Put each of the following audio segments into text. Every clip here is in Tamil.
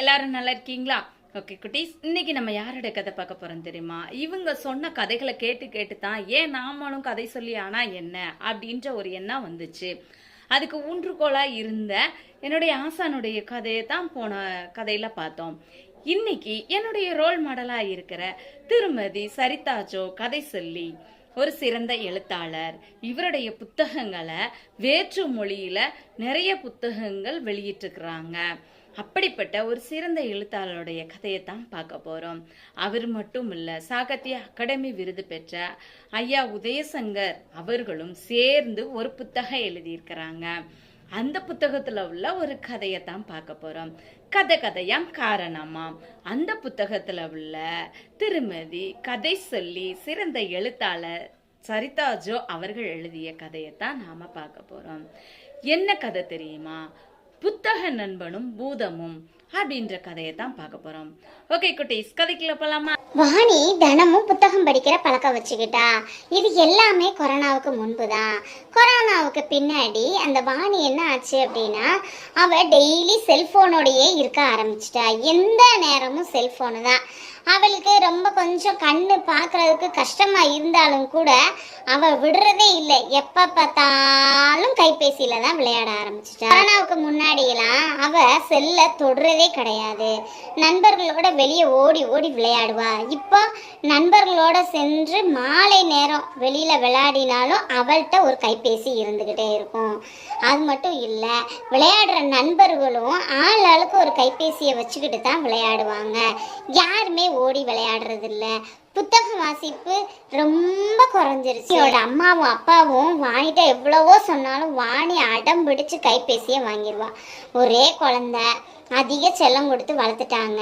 எல்லாரும் நல்லா இருக்கீங்களா? ஓகே குட்டீஸ். இன்னைக்கு நம்ம யாரோட கதை பார்க்க போறோம் தெரியுமா? இவங்க சொன்ன கதைகளை கேட்டு கேட்டு தான் ஏன் நாமளும் கதை சொல்லி ஆனா என்ன அப்படின்ற ஒரு எண்ணம் வந்துச்சு. அதுக்கு ஊன்றுகோலா இருந்த என்னுடைய ஆசானுடைய கதையை தான் போன கதையில பார்த்தோம். இன்னைக்கு என்னுடைய ரோல் மாடலா இருக்கிற திருமதி சரிதாஜோ கதை சொல்லி ஒரு சிறந்த எழுத்தாளர். இவருடைய புத்தகங்களை வேற்று மொழியில நிறைய புத்தகங்கள் வெளியிட்டிருக்கிறாங்க. அப்படிப்பட்ட ஒரு சிறந்த எழுத்தாளருடைய கதையை தான் பார்க்க போகிறோம் அவர் மட்டும் இல்லை சாகித்ய அகாடமி விருது பெற்ற ஐயா உதயசங்கர் அவர்களும் சேர்ந்து ஒரு புத்தகம் எழுதியிருக்கிறாங்க. அந்த புத்தகத்தில் உள்ள ஒரு கதையை தான் பார்க்க போகிறோம் கதை கதையாம் காரணமாம் அந்த புத்தகத்தில் உள்ள திருமதி கதை சொல்லி சிறந்த எழுத்தாளர் சரிதா ஜோ அவர்கள் எழுதிய கதையை தான் நாம் பார்க்க போகிறோம் என்ன கதை தெரியுமா? புத்தக நண்பனும் பூதமும் அப்படின்ற கதையை தான் பார்க்க போறோம். ஓகே குட்டீஸ் கதைக்குள்ள போலாமா? வாணி தினமும் புத்தகம் படிக்கிற பழக்கம் வச்சுக்கிட்டா இது எல்லாமே கொரோனாவுக்கு முன்பு தான் கொரோனாவுக்கு பின்னாடி அந்த வாணி என்ன ஆச்சு அப்படின்னா அவ டெய்லி செல்ஃபோனோடையே இருக்க ஆரம்பிச்சிட்டா. எந்த நேரமும் செல்ஃபோனு தான். அவளுக்கு ரொம்ப கொஞ்சம் கண்ணு பார்க்கறதுக்கு கஷ்டமாக இருந்தாலும் கூட அவ விடுறதே இல்லை. எப்ப பார்த்தாலும் கைபேசியில தான் விளையாட ஆரம்பிச்சிட்டா. கொரோனாவுக்கு முன்னாடியெல்லாம் அவ செல்ல தொடுறதே கிடையாது. நண்பர்களோட வெளியே ஓடி ஓடி விளையாடுவா. இப்போ நண்பர்களோட சென்று மாலை நேரம் வெளியில விளையாடினாலும் அவள்கிட்ட ஒரு கைபேசி இருந்துகிட்டே இருக்கும். அது மட்டும் இல்லை விளையாடுற நண்பர்களும் ஆள் ஆளுக்கு ஒரு கைபேசியை வச்சுக்கிட்டு தான் விளையாடுவாங்க. யாருமே ஓடி விளையாடுறதில்ல. புத்தக வாசிப்பு ரொம்ப குறைஞ்சிருச்சு. என்னோட அம்மாவும் அப்பாவும் வாணிட்ட எவ்வளவோ சொன்னாலும் வாணி அடம் பிடிச்சு கைபேசியை வாங்கிடுவா ஒரே குழந்த அதிக செல்லம் கொடுத்து வளர்த்துட்டாங்க.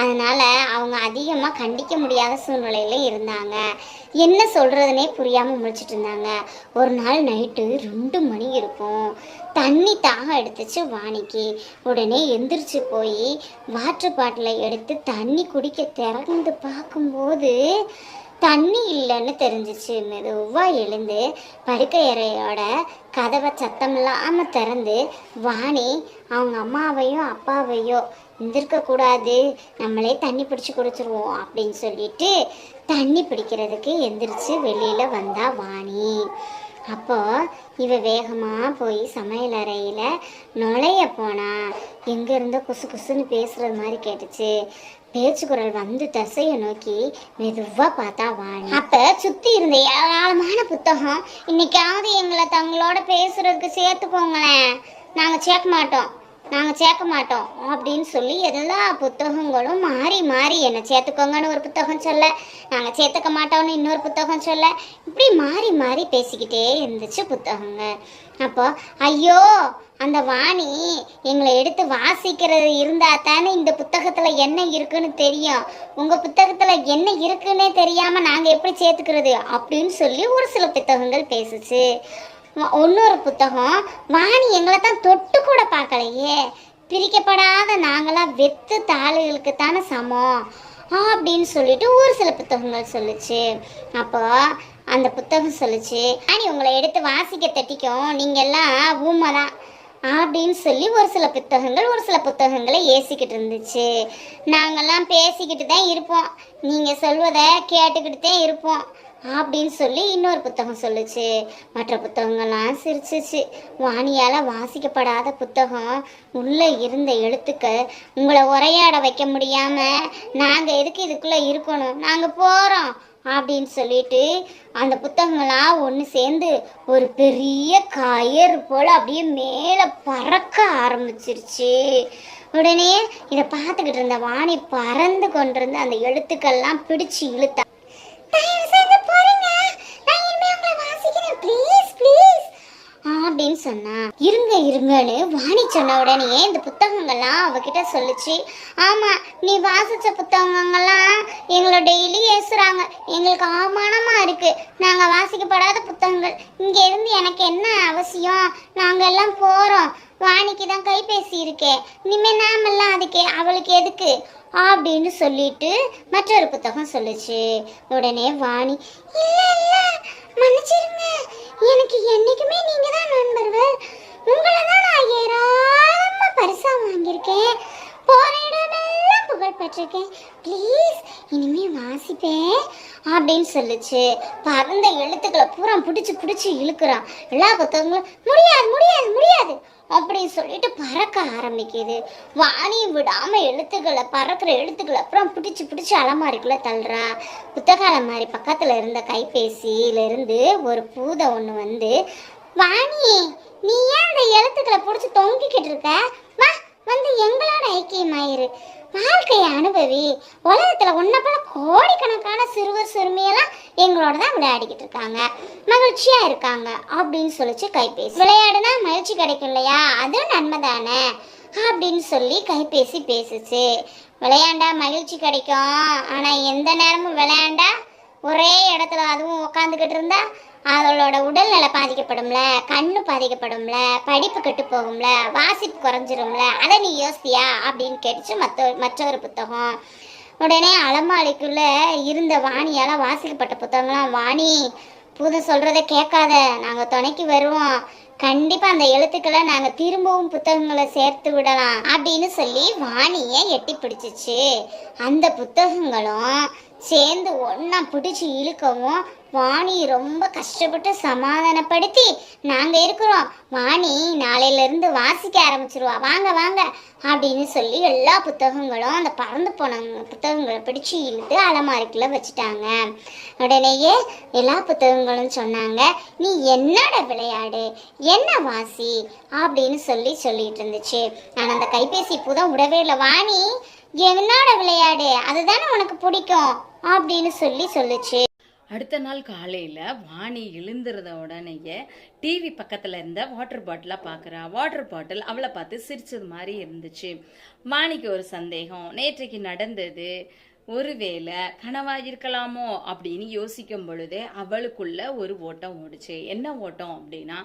அதனால் அவங்க அதிகமாக கண்டிக்க முடியாத சூழ்நிலையில் இருந்தாங்க. என்ன சொல்கிறதுனே புரியாமல் முழிச்சிட்டு இருந்தாங்க. ஒரு நாள் நைட்டு ரெண்டு மணி இருக்கும். தண்ணி தாகம் எடுத்துச்சு வாணிக்கு. உடனே எந்திரிச்சு போய் வாட்டர் பாட்டிலை எடுத்து தண்ணி குடிக்க திறந்து பார்க்கும்போது தண்ணி இல்லைன்னு தெரிஞ்சிச்சு. மெதுவாக எழுந்து படுக்கை அறையோட கதவை சத்தம் இல்லாமல் திறந்து வாணி அவங்க அம்மாவையும் அப்பாவையோ எந்திருக்கக்கூடாது நம்மளே தண்ணி பிடிச்சி குடிச்சிருவோம் அப்படின்னு சொல்லிட்டு தண்ணி பிடிக்கிறதுக்கு எந்திரிச்சு வெளியில் வந்தா வாணி. அப்போ இவ வேகமாக போய் சமையல் அறையில் நுழைய போனா எங்கே இருந்தோ குசு குசுன்னு பேசுறது மாதிரி கேட்டுச்சு. பேச்சு குரல் வந்து திசையை நோக்கி மெதுவாக பார்த்தா வாணி. அப்போ சுற்றி இருந்த ஏராளமான புத்தகம் இன்னைக்காவது எங்களை தங்களோட பேசுறதுக்கு சேர்த்துக்கோங்களேன் நாங்கள் சேர்க்க மாட்டோம். நாங்கள் சேர்க்க மாட்டோம் அப்படின்னு சொல்லி எல்லா புத்தகங்களும் மாறி மாறி என்னை சேர்த்துக்கோங்கன்னு ஒரு புத்தகம் சொல்ல நாங்கள் சேர்த்துக்க மாட்டோம்னு இன்னொரு புத்தகம் சொல்ல இப்படி மாறி மாறி பேசிக்கிட்டே இருந்துச்சு புத்தகங்க. அப்போ ஐயோ அந்த வாணி எங்களை எடுத்து வாசிக்கிறது இருந்தா தானே இந்த புத்தகத்தில் என்ன இருக்குன்னு தெரியும். உங்கள் புத்தகத்தில் என்ன இருக்குன்னே தெரியாமல் நாங்கள் எப்படி சேர்த்துக்கிறது அப்படின்னு சொல்லி ஒரு சில புத்தகங்கள் பேசுச்சு. இன்னொரு புத்தகம் வாணி எங்களை தான் தொட்டு கூட பார்க்கலையே. பிரிக்கப்படாத நாங்களாம் வெத்து தாளுகளுக்கு தானே சமம். அப்படின்னு சொல்லிட்டு ஒரு சில புத்தகங்கள் சொல்லுச்சு. அப்போ அந்த புத்தகம் சொல்லுச்சு ஆனி உங்களை எடுத்து வாசிக்க தட்டிக்கும். நீங்க எல்லாம் ஊமை தான் அப்படின்னு சொல்லி ஒரு சில புத்தகங்கள் ஒரு சில புத்தகங்களை ஏசிக்கிட்டு இருந்துச்சு. நாங்கள்லாம் பேசிக்கிட்டு தான் இருப்போம். நீங்கள் சொல்வதை கேட்டுக்கிட்டு தான் இருப்போம். அப்படின்னு சொல்லி இன்னொரு புத்தகம் சொல்லுச்சு. மற்ற புத்தகங்கள்லாம் சிரிச்சிச்சு. வாணியால் வாசிக்கப்படாத புத்தகம். உள்ளே இருந்த எழுத்துக்கள். உங்களை உரையாட வைக்க முடியாமல் நாங்கள் எதுக்கு இதுக்குள்ளே இருக்கணும்? நாங்கள் போகிறோம் அப்படின்னு சொல்லிட்டு அந்த புத்தகங்களாம் ஒன்று சேர்ந்து ஒரு பெரிய கயிறு போல் அப்படியே மேலே பறக்க ஆரம்பிச்சிருச்சு. உடனே இதை பார்த்துக்கிட்டு இருந்த வாணி பறந்து கொண்டிருந்த அந்த எழுத்துக்கள்லாம் பிடிச்சு இழுத்தா தயவு செய்து பாருங்க நான் இனிமே உங்களை வாசிக்கிறேன் ப்ளீஸ் அப்படின்னு சொன்னா. இருங்க இருங்கன்னு வாணி சொன்ன உடனே இந்த புத்தகங்கள்லாம் அவகிட்ட சொல்லுச்சு. ஆமா நீ வாசிச்ச புத்தகங்கள்லாம் எங்களை டெய்லி ஏசுறாங்க. எங்களுக்கு அவமானமா இருக்கு. நாங்க வாசிக்கப்படாத புத்தகங்கள். இங்க இருந்து எனக்கு என்ன அவசியம்? நாங்க எல்லாம் போறோம். வாணிக்கு தான் கைபேசி இருக்கே. இனிமே நாமெல்லாம் அதுக்கு அவளுக்கு எதுக்கு? அப்படின்னு சொல்லிட்டு மற்றொரு புத்தகம் சொல்லுச்சு. உடனே வாணி இல்ல இல்ல மன்னிச்சிருங்க. எனக்கு என்னைக்குமே நீங்க தான் நண்பர்கள். உங்களை தான் நான் ஏராளமா பரிசா வாங்கியிருக்கேன். போற புகழ் பெற்றிருக்கேன். ப்ளீஸ் இனிமே வாசிப்பேன். அப்படின்னு சொல்லுச்சு. பறந்த எழுத்துக்களை பூரா பிடிச்சி பிடிச்சி இழுக்கிறான். எல்லா புத்தகங்களும் முடியாது முடியாது முடியாது அப்படின்னு சொல்லிட்டு பறக்க ஆரம்பிக்குது. வாணி விடாம எழுத்துக்களை பறக்கிற எழுத்துக்களை அப்புறம் பிடிச்சி பிடிச்சி அலமாரிக்குள்ள தள்ளுறா. புத்தக அலமாரி பக்கத்துல இருந்த கைபேசியில இருந்து ஒரு பூதை ஒன்று வந்து வாணி நீ ஏன் அந்த எழுத்துக்களை பிடிச்சி தொங்கிக்கிட்டு இருக்க? வா வந்து எங்களோட ஐக்கியமாயிரு. வாழ்க்கையை அனுபவி. உலகத்தில் உன்னை போல கோடிக்கணக்கான சிறுவர் சிறுமியெல்லாம் எங்களோட தான் விளையாடிக்கிட்டு இருக்காங்க. மகிழ்ச்சியா இருக்காங்க அப்படின்னு சொல்லிச்சு கைபேசி. விளையாடுனா மகிழ்ச்சி கிடைக்கும் இல்லையா? அதுவும் நன்மை தானே அப்படின்னு சொல்லி கைபேசி பேசுச்சு. விளையாண்டா மகிழ்ச்சி கிடைக்கும். ஆனா எந்த நேரமும் விளையாண்டா ஒரே இடத்துல அதுவும் உட்காந்துக்கிட்டு இருந்தா அவளோட உடல்நல பாதிக்கப்படும்ல கண்ணு பாதிக்கப்படும்ல படிப்பு கெட்டு போகும்ல வாசிப்பு குறைஞ்சிரும்ல அதை நீ யோசித்தியா அப்படின்னு கேட்டுச்சு மற்ற மற்றொரு புத்தகம். உடனே அலமாரிக்குள்ள இருந்த வாணியால் வாசிக்கப்பட்ட புத்தகம்லாம் வாணி புது சொல்கிறத கேட்காத நாங்கள் துணைக்கு வருவோம். கண்டிப்பாக அந்த எழுத்துக்களை நாங்கள் திரும்பவும் புத்தகங்களை சேர்த்து விடலாம் அப்படின்னு சொல்லி வாணியை எட்டி பிடிச்சிச்சு. அந்த புத்தகங்களும் சேர்ந்து ஒன்றா பிடிச்சி இழுக்கவும் வாணி ரொம்ப கஷ்டப்பட்டு சமாதானப்படுத்தி நாங்க இருக்கிறோம். வாணி நாளையில இருந்து வாசிக்க ஆரம்பிச்சிருவா. வாங்க வாங்க அப்படின்னு சொல்லி எல்லா புத்தகங்களும் அந்த பறந்து போன புத்தகங்களை பிடிச்சு இழுத்து அலமாரிக்குள்ள வச்சுட்டாங்க. உடனேயே எல்லா புத்தகங்களும் சொன்னாங்க நீ என்னோட விளையாடு? என்ன வாசி? அப்படின்னு சொல்லி சொல்லிட்டு இருந்துச்சு. நான் அந்த கைபேசி புதம் விடவே இல்லை. வாணி என்னோட விளையாடு? அதுதானே உனக்கு பிடிக்கும்? அப்படின்னு சொல்லி சொல்லுச்சு. அடுத்த நாள் காலையில் வாணி எழுந்திருந்த உடனேயே டிவி பக்கத்தில் இருந்த வாட்டர் பாட்டிலாக பார்க்குறா வாட்டர் பாட்டில் அவளை பார்த்து சிரிச்சது மாதிரி இருந்துச்சு. வாணிக்கு ஒரு சந்தேகம். நேற்றைக்கு நடந்தது. ஒருவேளை கனவா இருக்கலாமோ அப்படின்னு யோசிக்கும் பொழுதே அவளுக்குள்ள ஒரு ஓட்டம் ஓடுச்சு. என்ன ஓட்டம் அப்படின்னா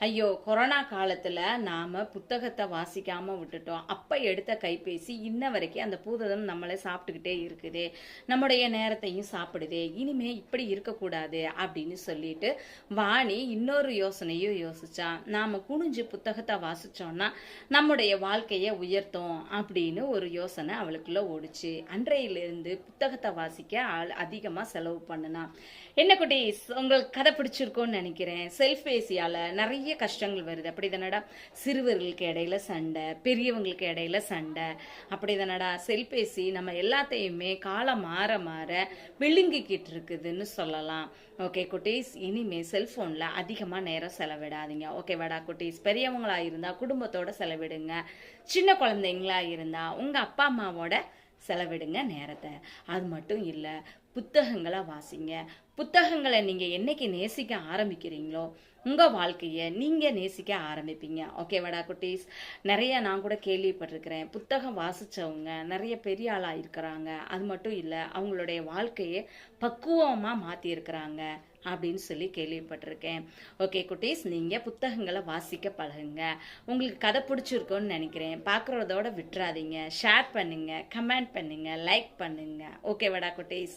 ஐயோ கொரோனா காலத்தில் நாம் புத்தகத்தை வாசிக்காமல் விட்டுட்டோம். அப்போ எடுத்த கைபேசி இன்ன வரைக்கும் அந்த பூததம் நம்மளை சாப்பிட்டுக்கிட்டே இருக்குது. நம்முடைய நேரத்தையும் சாப்பிடுதே இனிமே இப்படி இருக்கக்கூடாது அப்படின்னு சொல்லிட்டு வாணி இன்னொரு யோசனையும் யோசிச்சா நாம் குனிஞ்சு புத்தகத்தை வாசித்தோன்னா நம்முடைய வாழ்க்கையை உயர்த்தும் அப்படின்னு ஒரு யோசனை அவளுக்குள்ளே ஓடுச்சு. அன்றையிலிருந்து புத்தகத்தை வாசிக்க ஆள் அதிகமாக செலவு பண்ணினான் என்ன குட்டீஸ் உங்களுக்கு கதை பிடிச்சிருக்கோன்னு நினைக்கிறேன். செல்ஃபேசியால் நிறைய நிறைய கஷ்டங்கள் வருது. அப்படி தானடா? சிறுவர்களுக்கு இடையில சண்டை பெரியவங்களுக்கு இடையில சண்டை. அப்படி தானடா? செல்பேசி நம்ம எல்லாத்தையுமே காலம் மாற மாற விழுங்கிக்கிட்டு இருக்குதுன்னு சொல்லலாம். ஓகே குட்டீஸ். இனிமே செல்போன்ல அதிகமா நேரம் செலவிடாதீங்க. ஓகே வாடா குட்டீஸ். பெரியவங்களா இருந்தா குடும்பத்தோட செலவிடுங்க. சின்ன குழந்தைங்களா இருந்தா உங்க அப்பா அம்மாவோட செலவிடுங்க நேரத்தை. அது மட்டும் இல்லை புத்தகங்களை வாசிங்க. புத்தகங்களை நீங்கள் என்னைக்கு நேசிக்க ஆரம்பிக்கிறீங்களோ உங்கள் வாழ்க்கையை நீங்கள் நேசிக்க ஆரம்பிப்பீங்க. ஓகேவாடா குட்டீஸ்? நிறைய நான் கூட கேள்விப்பட்டிருக்கிறேன். புத்தகம் வாசித்தவங்க நிறைய பெரிய ஆளாக இருக்கிறாங்க. அது மட்டும் இல்லை அவங்களுடைய வாழ்க்கையை பக்குவமாக மாற்றியிருக்கிறாங்க அப்படின்னு சொல்லி கேள்விப்பட்டிருக்கேன். ஓகே குட்டீஸ் நீங்கள் புத்தகங்களை வாசிக்க பழகுங்க. உங்களுக்கு கதை பிடிச்சிருக்குன்னு நினைக்கிறேன். பார்க்குறதோட விட்டுறாதீங்க. ஷேர் பண்ணுங்கள் கமெண்ட் பண்ணுங்கள் லைக் பண்ணுங்க. ஓகேவாடா குட்டீஸ்?